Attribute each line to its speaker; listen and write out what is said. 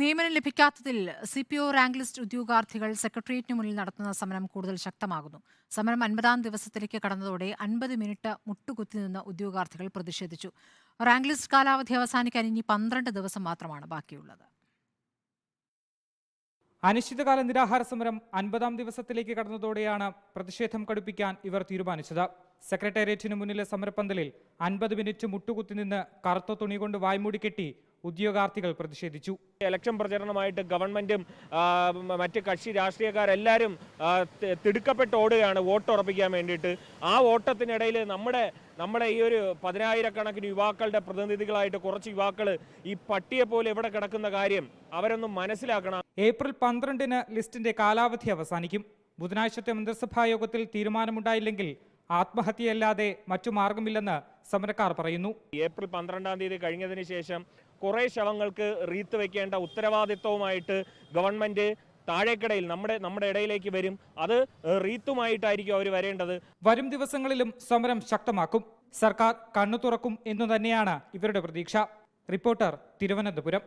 Speaker 1: നിയമനം ലഭിക്കാത്തതിൽ C P O rank list ഉദ്യോഗാർത്ഥികൾ സെക്രട്ടേറിയറ്റിന് മുന്നിൽ നടത്തുന്ന സമരം കൂടുതൽ ശക്തമാകുന്നു. സമരം അൻപതാം ദിവസത്തിലേക്ക് കടന്നതോടെ അൻപത് മിനിറ്റ് മുട്ടുകുത്തി നിന്ന ഉദ്യോഗാർത്ഥികൾ പ്രതിഷേധിച്ചു. റാങ്ക് ലിസ്റ്റ് കാലാവധി അവസാനിക്കാൻ ഇനി പന്ത്രണ്ട് ദിവസം മാത്രമാണ് ബാക്കിയുള്ളത്.
Speaker 2: അനിശ്ചിതകാല നിരാഹാര സമരം അൻപതാം ദിവസത്തിലേക്ക് കടന്നതോടെയാണ് പ്രതിഷേധം കടുപ്പിക്കാൻ ഇവർ തീരുമാനിച്ചത്. സെക്രട്ടേറിയറ്റിന് മുന്നിലെ സമരപ്പന്തലിൽ അൻപത് മിനിറ്റ് മുട്ടുകുത്തി നിന്ന് കറുത്ത തുണി കൊണ്ട് വായ്മൂടി കെട്ടി ഉദ്യോഗാർത്ഥികൾ പ്രതിഷേധിച്ചു.
Speaker 3: ഇലക്ഷൻ പ്രചരണമായിട്ട് ഗവൺമെന്റും മറ്റ് കക്ഷി രാഷ്ട്രീയക്കാരെല്ലാവരും തിടുക്കപ്പെട്ട് ഓടുകയാണ് വോട്ട് ഉറപ്പിക്കാൻ വേണ്ടിയിട്ട്. ആ ഓട്ടത്തിനിടയിൽ നമ്മുടെ നമ്മുടെ ഈ ഒരു പതിനായിരക്കണക്കിന് യുവാക്കളുടെ പ്രതിനിധികളായിട്ട് കുറച്ച് യുവാക്കൾ ഈ പട്ടിയെ പോലെ ഇവിടെ കിടക്കുന്ന കാര്യം അവരൊന്നും മനസ്സിലാക്കണം.
Speaker 2: ഏപ്രിൽ പന്ത്രണ്ടിന് ലിസ്റ്റിന്റെ കാലാവധി അവസാനിക്കും. ബുധനാഴ്ചത്തെ മന്ത്രിസഭാ യോഗത്തിൽ തീരുമാനമുണ്ടായില്ലെങ്കിൽ ആത്മഹത്യയല്ലാതെ മറ്റു മാർഗമില്ലെന്ന് സമരക്കാർ പറയുന്നു.
Speaker 3: ഏപ്രിൽ പന്ത്രണ്ടാം തീയതി കഴിഞ്ഞതിന് ശേഷം കുറേ ശവങ്ങൾക്ക് റീത്ത് വയ്ക്കേണ്ട ഉത്തരവാദിത്വവുമായിട്ട് ഗവൺമെന്റ് താഴേക്കിടയിൽ നമ്മുടെ നമ്മുടെ ഇടയിലേക്ക് വരും. അത് റീത്തുമായിട്ടായിരിക്കും അവർ വരേണ്ടത്.
Speaker 2: വരും ദിവസങ്ങളിലും സമരം ശക്തമാക്കും. സർക്കാർ കണ്ണു തുറക്കും എന്നു തന്നെയാണ് ഇവരുടെ പ്രതീക്ഷ. റിപ്പോർട്ടർ തിരുവനന്തപുരം.